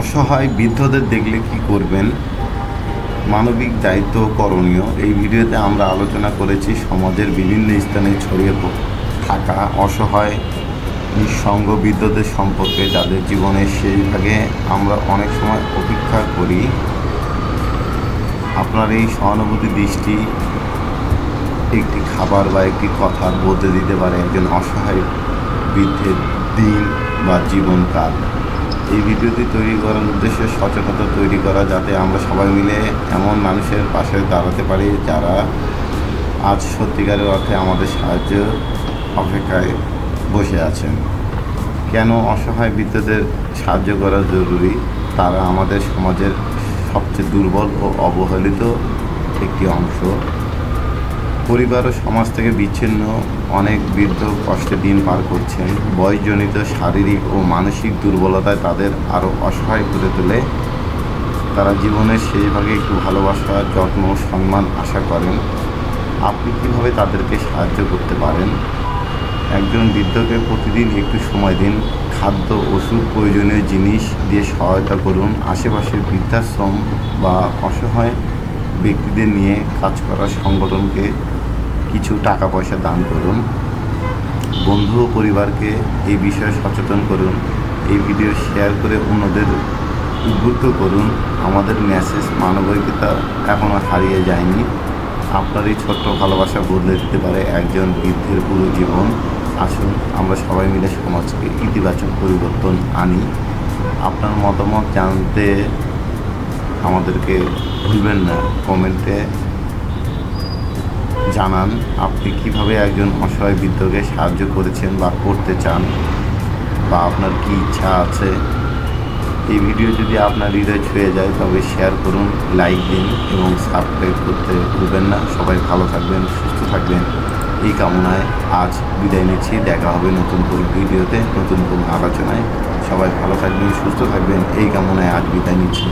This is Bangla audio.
অসহায় বৃদ্ধদের দেখলে কি করবেন? মানবিক দায়িত্ব করণীয়। এই ভিডিওতে আমরা আলোচনা করেছি সমাজের বিভিন্ন স্থানে ছড়িয়ে থাকা অসহায়, নিঃসঙ্গ বৃদ্ধদের সম্পর্কে, যাদের জীবনের শেষ ভাগে আমরা অনেক সময় অপেক্ষা করি। আপনার এই সহানুভূতি দৃষ্টি একটি খাবার বা একটি কথার বদলে দিতে পারে একজন অসহায় বৃদ্ধের দিন বা জীবনকাল। এই ভিডিওটি তৈরি করার উদ্দেশ্যে সচেতনতা তৈরি করা যাতে আমরা সবাই মিলে এমন মানুষের পাশে দাঁড়াতে পারি যারা আজ সত্যিকারের অর্থে আমাদের সাহায্য অপেক্ষায় বসে আছেন। কেন অসহায় বৃদ্ধদের সাহায্য করা জরুরি? তারা আমাদের সমাজের সবচেয়ে দুর্বল ও অবহেলিত একটি অংশ। পরিবার ও সমাজ থেকে বিচ্ছিন্ন অনেক বৃদ্ধ কষ্টে দিন পার করছেন। বয়সজনিত শারীরিক ও মানসিক দুর্বলতায় তাদের আরও অসহায় করে তোলে। তারা জীবনের শেষ ভাগে একটু ভালোবাসা, যত্ন সম্মান আশা করেন। আপনি কীভাবে তাদেরকে সাহায্য করতে পারেন? একজন বৃদ্ধকে প্রতিদিন একটু সময় দিন। খাদ্য, ওষুধ, প্রয়োজনীয় জিনিস দিয়ে সহায়তা করুন। আশেপাশের বৃদ্ধাশ্রম বা অসহায় ব্যক্তিদের নিয়ে কাজ করা সংগঠনকে কিছু টাকা পয়সা দান করুন। বন্ধু ও পরিবারকে এই বিষয়ে সচেতন করুন। এই ভিডিও শেয়ার করে অন্যদের উদ্বুদ্ধ করুন। আমাদের মেসেজ মানবিকতা এখনও হারিয়ে যায়নি। আপনার এই ছোট্ট ভালোবাসা বদলে দিতে পারে একজন বৃদ্ধের পুরো জীবন। আসুন, আমরা সবাই মিলে সমাজকে ইতিবাচক পরিবর্তন আনি। আপনার মতামত জানতে আমাদেরকে ভুলবেন না। কমেন্টে জানান, আপনি কীভাবে একজন অসহায় বৃদ্ধকে সাহায্য করেছেন বা করতে চান বা আপনার কি ইচ্ছা আছে? এই ভিডিও যদি আপনার হৃদয় ছুঁয়ে যায়, তবে শেয়ার করুন লাইক দিন এবং সাবস্ক্রাইব করতে ভুলবেন না। সবাই ভালো থাকবেন, সুস্থ থাকবেন। এই কামনায় আজ বিদায় নিচ্ছি। দেখা হবে নতুন কোনো ভিডিওতে, নতুন কোনো আলোচনায়। সবাই ভালো থাকবেন, সুস্থ থাকবেন। এই কামনায় আজ বিদায় নিচ্ছি।